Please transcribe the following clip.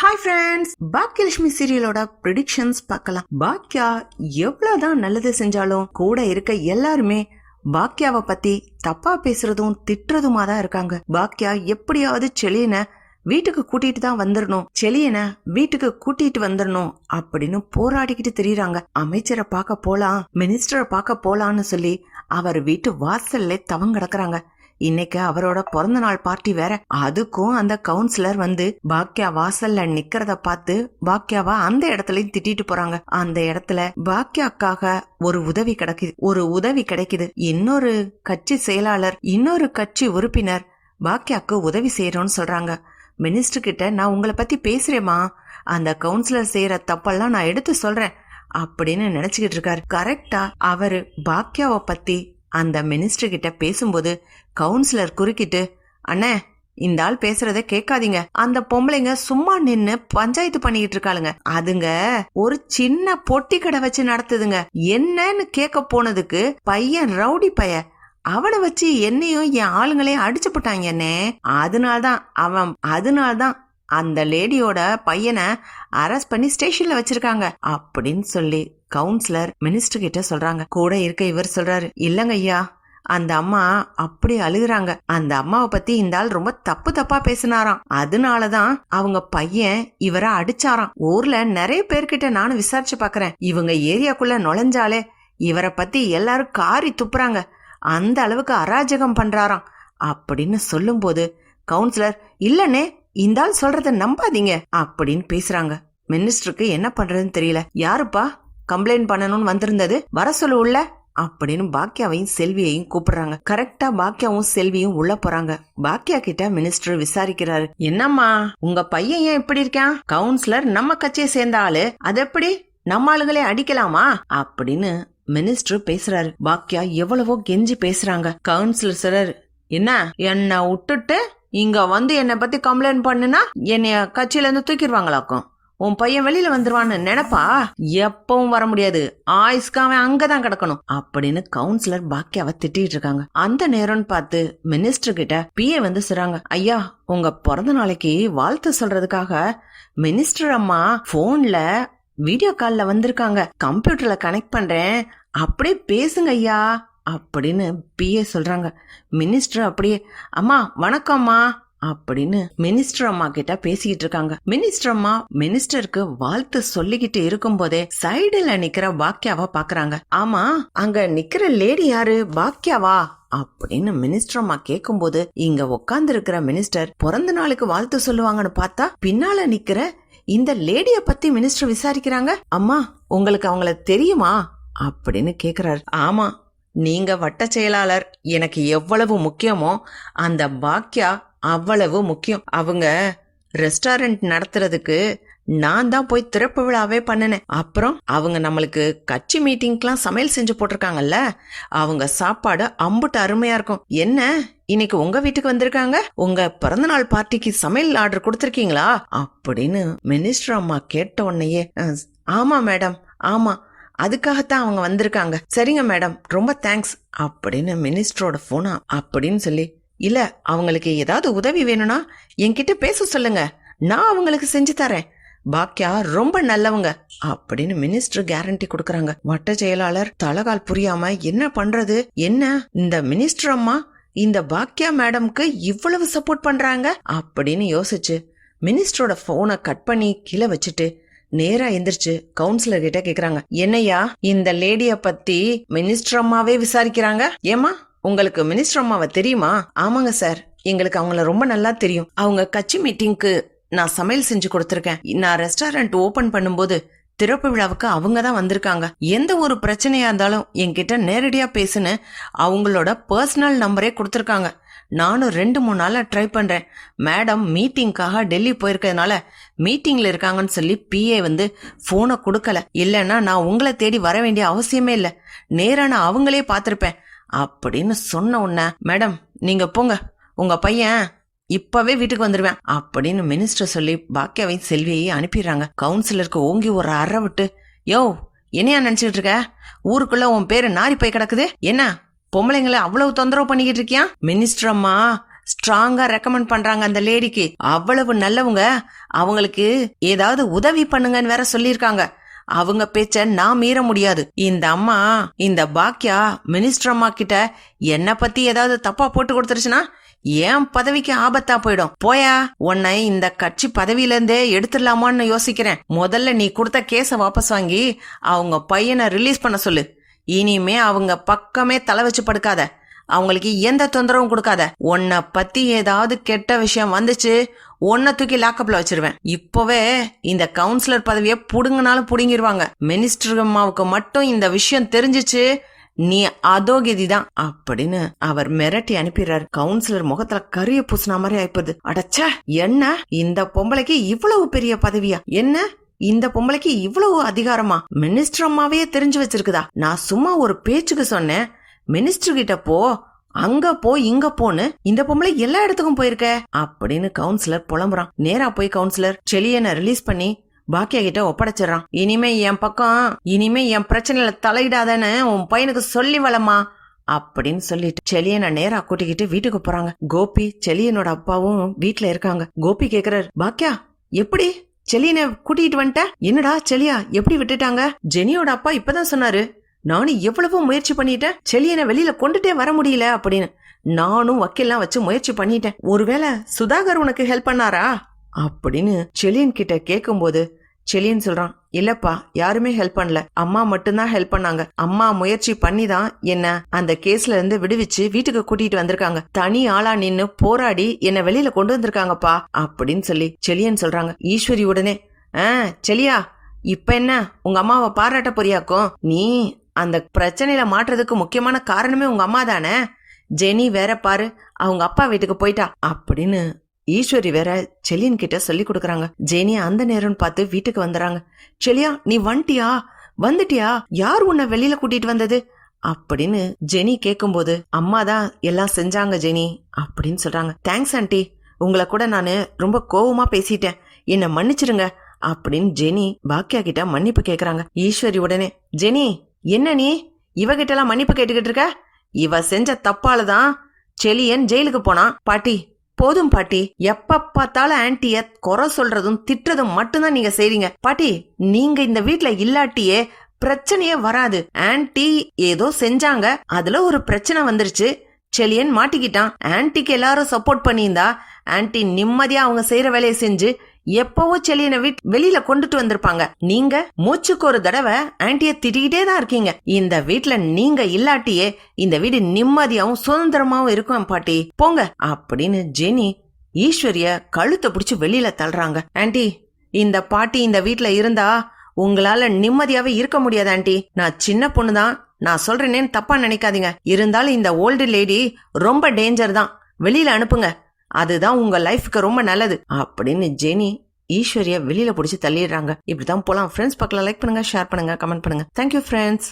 Hi friends Baakiyalakshmi சீரியலோட predictions பார்க்கலாம். பாக்கியா எவ்வளவுதான் நல்லது செஞ்சாலும் கூட இருக்க எல்லாருமே பாக்கியாவை பத்தி தப்பா பேசுறதும் திட்டுறதுமா தான் இருக்காங்க. பாக்கியா எப்படியாவது செலியனை வீட்டுக்கு கூட்டிட்டு தான் வந்துடணும் செலியனை வீட்டுக்கு கூட்டிட்டு வந்துடணும் அப்படின்னு போராடிக்கிட்டு தெரியுறாங்க. அமைச்சரை பார்க்க போலாம் மினிஸ்டரை பார்க்க போலான்னு சொல்லி அவர் வீட்டு வாசல்ல தவங்கிடக்குறாங்க இன்னைக்கு அவரோட பிறந்த நாள் பார்ட்டி வேற. அதுக்கும் அந்த கவுன்சிலர் வந்து பாக்கியா வாசல்ல நிக்கிறத பார்த்து பாக்கியாவா அந்த இடத்துலயும் திட்டிட்டு போறாங்க. அந்த இடத்துல பாக்கியாக்காக ஒரு உதவி கிடைக்குது. ஒரு உதவி கிடைக்குது. இன்னொரு கட்சி செயலாளர் இன்னொரு கட்சி உறுப்பினர் பாக்கியாக்கு உதவி செய்யறோம்னு சொல்றாங்க. மினிஸ்டர் கிட்ட நான் உங்களை பத்தி பேசுறேமா அந்த கவுன்சிலர் செய்யற தப்பெல்லாம் நான் எடுத்து சொல்றேன். அப்படின்னு நினைச்சுக்கிட்டு இருக்காரு. கரெக்டா அவரு பாக்கியாவை பத்தி அந்த மினிஸ்டர் கிட்ட பேசும்போது கவுன்சிலர் குறுக்கிட்டு அண்ணே இந்த ஆள் பேசுறத கேட்காதீங்க. அந்த பொம்பளைங்க சும்மா நின்னு பஞ்சாயத்து பண்ணிக்கிட்டு இருக்காளுங்க. அதுங்க ஒரு சின்ன பொட்டி கடை வச்சு நடத்துதுங்க. என்னன்னு கேட்க போனதுக்கு பையன் ரவுடி பைய அவனை வச்சு என்னையும் என் ஆளுங்களே அடிச்சு போட்டாங்க அதனால்தான் அவன் அதனால்தான் அந்த லேடியோட பையனை அரெஸ்ட் பண்ணி ஸ்டேஷன்ல வச்சிருக்காங்க அப்படின்னு சொல்லி கவுன்சிலர் மினிஸ்டர் கிட்ட சொல்றாங்க. கூட இருக்க இவர் சொல்றாரு இல்லங்க ஐயா அந்த அம்மா அப்படி அழுகுறாங்க. அந்த அம்மாவை பத்தி இந்த ஆள் ரொம்ப தப்பு தப்பா பேசினாராம். அதனாலதான் அவங்க பையன் இவரை அடிச்சாராம். ஊர்ல நிறைய பேர்கிட்ட நானும் விசாரிச்சு பாக்குறேன். இவங்க ஏரியாக்குள்ள நுழைஞ்சாலே இவரை பத்தி எல்லாரும் காரி துப்புறாங்க. அந்த அளவுக்கு அராஜகம் பண்றாராம். அப்படின்னு சொல்லும்போது கவுன்சிலர் இல்லனே இந்தால் சொல்றத நம்பாதீங்க அப்படின்னு பேசுறாங்க. மினிஸ்டருக்கு என்ன பண்றதுன்னு தெரியல. யாருப்பா? கம்ப்ளைண்ட் பண்ணணும்னு வந்திருந்தது? வர சொல்லு உள்ள. அப்படின்னு பாக்கியாவையும் செல்வியையும் கூப்பிடுறாங்க. கரெக்டா பாக்கியாவும் செல்வியும் உள்ள போறாங்க. பாக்கியா கிட்ட மினிஸ்டர் விசாரிக்கிறாரு. என்னம்மா உங்க பையன் ஏன் இப்படி இருக்கான்? கவுன்சிலர் நம்ம கட்சியை சேர்ந்த ஆளு. அது எப்படி? நம்ம ஆளுகளே அடிக்கலாமா? அப்படின்னு மினிஸ்டர் பேசுறாரு. பாக்கியா எவ்வளவோ கெஞ்சி பேசுறாங்க. கவுன்சிலர் சார் என்ன என்ன விட்டுட்டு இங்க வந்து என்னை பத்தி கம்ப்ளைண்ட் பண்ணுனா என்னைய கட்சியில இருந்து தூக்கிடுவாங்களாக்கும். உன் பையன் வெளியில வந்துருவான்னு நினைப்பா? எப்பவும் வர முடியாது. ஆயுஸ்க்கு அவன் அங்கதான் கிடக்கணும். அப்படின்னு கவுன்சிலர் பாக்கியாவை திட்டிட்டு இருக்காங்க. அந்த நேரம்னு பார்த்து மினிஸ்டர் கிட்ட பிஏ வந்து சொல்றாங்க ஐயா உங்க பிறந்த நாளைக்கு வாழ்த்து சொல்றதுக்காக மினிஸ்டர் அம்மா போன்ல வீடியோ கால்ல வந்திருக்காங்க. கம்ப்யூட்டர்ல கனெக்ட் பண்றேன். அப்படியே பேசுங்க ஐயா. அப்படின்னு பிஏ சொல்றாங்க. மினிஸ்டர் அப்படியே அம்மா வணக்கம்மா அப்படின்னு மினிஸ்டர் அம்மா கிட்ட பேசிக்கிட்டு இருக்காங்க. மினிஸ்டர் அம்மா மினிஸ்டருக்கு வாழ்த்து சொல்லிக்கிட்டு இருக்கும் போதே சைடுல நிக்கிற பாக்கியாவா பாக்குறாங்க. ஆமா அங்க நிக்கிற லேடி யாரு? பாக்கியாவா அப்படின்னு மினிஸ்டர் அம்மா கேக்கும்போது இங்க உட்கார்ந்து இருக்கிற மினிஸ்டர் பிறந்த நாளுக்கு வாழ்த்து சொல்லுவாங்கன்னு பார்த்தா பின்னால நிக்கிற இந்த லேடிய பத்தி மினிஸ்டர் விசாரிக்கிறாங்க. அம்மா உங்களுக்கு அவங்கள தெரியுமா? அப்படின்னு கேக்குறாரு. ஆமா நீங்க வட்ட செயலாளர் எனக்கு எவ்வளவு முக்கியமோ அந்த பாக்கியா அவ்வளவு முக்கியம். அவங்க ரெஸ்டாரண்ட் நடத்துறதுக்கு நான் தான் போய் திறப்பு விழாவே பண்ணினேன். அப்புறம் அவங்க நம்மளுக்கு கட்சி மீட்டிங்க்கெல்லாம் சமையல் செஞ்சு போட்டிருக்காங்கல்ல அவங்க சாப்பாடு அம்புட்டு அருமையா இருக்கும். என்ன இன்னைக்கு உங்க வீட்டுக்கு வந்திருக்காங்க? உங்க பிறந்தநாள் பார்ட்டிக்கு சமையல் ஆர்டர் கொடுத்துருக்கீங்களா? அப்படின்னு மினிஸ்டர் அம்மா கேட்ட உடனேயே ஆமா மேடம் ஆமா அதுக்காகத்தான் அவங்க வந்திருக்காங்க. சரிங்க மேடம். ரொம்ப தேங்க்ஸ் அப்படின்னு மினிஸ்டரோட போனா அப்படின்னு சொல்லி இல்ல அவங்களுக்கு ஏதாவது உதவி வேணும்னா என்கிட்ட பேச சொல்லுங்க. நான் அவங்களுக்கு செஞ்சு தரேன். பாக்கியா ரொம்ப நல்லவங்க. அப்படின்னு மினிஸ்டர் கேரண்டி கொடுக்கறாங்க. வட்ட செயலாளர் தலகால் புரியாம என்ன பண்றது? என்ன? இந்த மினிஸ்டர் அம்மா இந்த பாக்கியா மேடம்க்கு இவ்வளவு சப்போர்ட் பண்றாங்க? அப்படின்னு யோசிச்சு மினிஸ்டரோட போனை கட் பண்ணி கீழே வச்சுட்டு நேரா எந்திரிச்சு கவுன்சிலர் கிட்ட கேக்குறாங்க. என்னையா இந்த லேடிய பத்தி மினிஸ்டர் அம்மாவே விசாரிக்கிறாங்க? ஏமா உங்களுக்கு மினிஸ்டர் அம்மாவை தெரியுமா? ஆமாங்க சார் எங்களுக்கு அவங்கள ரொம்ப நல்லா தெரியும். அவங்க கட்சி மீட்டிங்க்கு நான் சமையல் செஞ்சு கொடுத்துருக்கேன். நான் ரெஸ்டாரண்ட் ஓபன் பண்ணும்போது திறப்பு விழாவுக்கு அவங்க தான் வந்திருக்காங்க. எந்த ஒரு பிரச்சனையா இருந்தாலும் என்கிட்ட நேரடியா பேசுன்னு அவங்களோட பர்சனல் நம்பரே கொடுத்துருக்காங்க. நானும் ரெண்டு மூணு நாளாக ட்ரை பண்ணுறேன் மேடம் மீட்டிங்க்காக டெல்லி போயிருக்கிறதுனால மீட்டிங்கில் இருக்காங்கன்னு சொல்லி பிஏ வந்து ஃபோனை கொடுக்கல. இல்லைன்னா நான் உங்களை தேடி வர வேண்டிய அவசியமே இல்லை. நேராக நான் அவங்களே பார்த்துருப்பேன். அப்படின்னு சொன்ன உடனே மேடம் நீங்கள் போங்க. உங்கள் பையன் இப்பவே வீட்டுக்கு வந்துடுவேன் அப்படின்னு மினிஸ்டர் சொல்லி பாக்கியாவையும் செல்வியையும் அனுப்பிடுறாங்க. கவுன்சிலருக்கு ஓங்கி ஒரு அற விட்டு யோ என்னையா நினைச்சிட்டு இருக்க? ஊருக்குள்ளே உன் பேர் நாரி போய் கிடக்குது? என்ன? பொம்பளைங்களை அவ்வளவு தொந்தரவு பண்ணிக்கிட்டு இருக்கியா? மினிஸ்டர் அம்மா ஸ்ட்ராங்கா ரெக்கமெண்ட் பண்றாங்க அந்த லேடிக்கு அவ்வளவு நல்லவங்க அவங்களுக்கு ஏதாவது உதவி பண்ணுங்கன்னு வேற சொல்லியிருக்காங்க. அவங்க பேச்ச நான் மீற முடியாது. இந்த அம்மா இந்த பாக்கியா மினிஸ்டர் அம்மா கிட்ட என்ன பத்தி ஏதாவது தப்பா போட்டு கொடுத்துருச்சுன்னா ஏன் பதவிக்கு ஆபத்தா போயிடும். போயா உன்னை இந்த கட்சி பதவியில இருந்தே எடுத்துடலாமான்னு யோசிக்கிறேன். முதல்ல நீ கொடுத்த கேஸ வாபஸ் வாங்கி அவங்க பையனை ரிலீஸ் பண்ண சொல்லு. இனிமே அவங்க பக்கமே தலை வச்சு படுக்காத. அவங்களுக்கு எந்த தொந்தரவும் கொடுக்காத. உன்னை பத்தி ஏதாவது கெட்ட விஷயம் வந்துச்சு உன்னை தூக்கி லாக்கப்ல வச்சிருவேன். இப்பவே இந்த கவுன்சிலர் பதவியை புடுங்கினாலும் புடுங்கிருவாங்க. மினிஸ்டர் அம்மாவுக்கு மட்டும் இந்த விஷயம் தெரிஞ்சிச்சு நீ அதோகிதி தான் அப்படின்னு அவர் மிரட்டி அனுப்பிடுறாரு. கவுன்சிலர் முகத்துல கரிய பூசின மாதிரி ஆயிப்பது அடச்சே என்ன? இந்த பொம்பளைக்கு இவ்வளவு பெரிய பதவியா? என்ன? இந்த பொம்பளைக்கு இவ்வளவு அதிகாரமா? மினிஸ்டர் அம்மாவே தெரிஞ்சு வச்சிருக்குதா? நான் சும்மா ஒரு பேச்சுக்கு சொன்னேன். மினிஸ்டர் கிட்ட போ அங்க போ இங்க போன்னு. இந்த பொம்பளை எல்லா இடத்துக்கும் போயிருக்க? அப்படின்னு கவுன்சிலர் புலம்புறான். நேரா போய் கவுன்சிலர் செலியனை ரிலீஸ் பண்ணி பாக்கியா கிட்ட ஒப்படைச்சிடறான். இனிமே என் பக்கம் இனிமே என் பிரச்சனையில தலையிடாதன்னு உன் பையனுக்கு சொல்லி வளமா அப்படின்னு சொல்லிட்டு செலியனை நேரா கூட்டிக்கிட்டு வீட்டுக்கு போறாங்க. கோபி செலியனோட அப்பாவும் வீட்ல இருக்காங்க. கோபி கேக்குறாரு பாக்கியா எப்படி? செலியனை கூட்டிட்டு வந்துட்ட? என்னடா செலியா எப்படி விட்டுட்டாங்க? ஜெனியோட அப்பா இப்பதான் சொன்னாரு நானும் எவ்வளவோ முயற்சி பண்ணிட்டேன் செலியனை வெளியில கொண்டுட்டே வர முடியல அப்படின்னு. நானும் வக்கீல்லாம் வச்சு முயற்சி பண்ணிட்டேன். ஒருவேளை சுதாகர் உனக்கு ஹெல்ப் பண்ணாரா? அப்படின்னு செலியன் கிட்ட கேக்கும்போது செலியன் சொல்றான். இல்லப்பா யாருமே ஹெல்ப் பண்ணல. அம்மா மட்டும்தான் ஹெல்ப் பண்ணாங்க. அம்மா முயற்சி பண்ணி தான் என்ன அந்த கேஸ்ல இருந்து விடுவிச்சு வீட்டுக்கு கூட்டிட்டு வந்திருக்காங்க. தனி ஆளா நின்னு போராடி என்ன வெளியில கொண்டு வந்திருக்காங்கப்பா அப்படின்னு சொல்லி செலியன் சொல்றாங்க. ஈஸ்வரி உடனே ஆ செலியா இப்ப என்ன? உங்க அம்மாவை பாராட்ட போறியாக்கும்? நீ அந்த பிரச்சனையில மாற்றுறதுக்கு முக்கியமான காரணமே உங்க அம்மா தானே? ஜெனி வேற பாரு அவங்க அப்பா வீட்டுக்கு போயிட்டா அப்படின்னு ஈஸ்வரி வேற செலியன் கிட்ட சொல்லி கொடுக்கறாங்க. ஜெனி அந்த நேரம்னு பார்த்து வீட்டுக்கு வந்துறாங்க. செலியா நீ வந்துட்டியா வந்துட்டியா? யார் உன்னை வெளியில கூட்டிட்டு வந்தது? அப்படின்னு ஜெனி கேக்கும்போது அம்மா தான் எல்லாம் செஞ்சாங்க ஜெனி அப்படின்னு சொல்றாங்க. தேங்க்ஸ் ஆண்டி உங்களை கூட நானு ரொம்ப கோவமா பேசிட்டேன். என்ன மன்னிச்சிருங்க அப்படின்னு ஜெனி பாக்கியா கிட்ட மன்னிப்பு கேக்குறாங்க. ஈஸ்வரி உடனே ஜெனி என்ன நீ? இவகிட்ட எல்லாம் மன்னிப்பு கேட்டுக்கிட்டு இருக்க? இவ செஞ்ச தப்பால தான் செலியன் ஜெயிலுக்கு போனான். பாட்டி போதும் பாட்டி. எப்ப பார்த்தாலும் ஆன்டிய குறை சொல்றதும் திட்டுறதும் மட்டும்தான் நீங்க செய்றீங்க. பாட்டி நீங்க இந்த வீட்டுல இல்லாட்டியே பிரச்சனையே வராது. ஆன்டி ஏதோ செஞ்சாங்க. அதுல ஒரு பிரச்சனை வந்துருச்சு. செலியன் மாட்டிக்கிட்டான். ஆன்டிக்கு எல்லாரும் சப்போர்ட் பண்ணியிருந்தா ஆன்டி நிம்மதியா அவங்க செய்யற வேலையை செஞ்சு எப்பவோ செலியனை வீட் வெளியில கொண்டுட்டு வந்திருப்பாங்க. நீங்க மூச்சுக்கு ஒரு தடவை ஆன்டிய திட்டிக்கிட்டே தான் இருக்கீங்க. இந்த வீட்டுல நீங்க இல்லாட்டியே இந்த வீடு நிம்மதியாவும் சுதந்திரமாவும் இருக்கும் பாட்டி. போங்க. அப்படின்னு ஜெனி ஈஸ்வரிய கழுத்தை பிடிச்சு வெளியில தள்ளுறாங்க. ஆன்டி இந்த பாட்டி இந்த வீட்டுல இருந்தா உங்களால நிம்மதியாவே இருக்க முடியாது ஆன்டி நான் சின்ன பொண்ணு தான். நான் சொல்றேனேன்னு தப்பா நினைக்காதீங்க. இருந்தாலும் இந்த ஓல்டு லேடி ரொம்ப டேஞ்சர் தான். வெளியில அனுப்புங்க. அதுதான் உங்க லைஃப்க்கு ரொம்ப நல்லது. அப்படின்னு ஜெனி ஈஸ்வரிய வெளியில பிடிச்சி தள்ளிடுறாங்க. இப்படிதான் போலாம். ஃப்ரெண்ட்ஸ் பக்கம் லைக் பண்ணுங்க ஷேர் பண்ணுங்க கமெண்ட் பண்ணுங்க. Thank you friends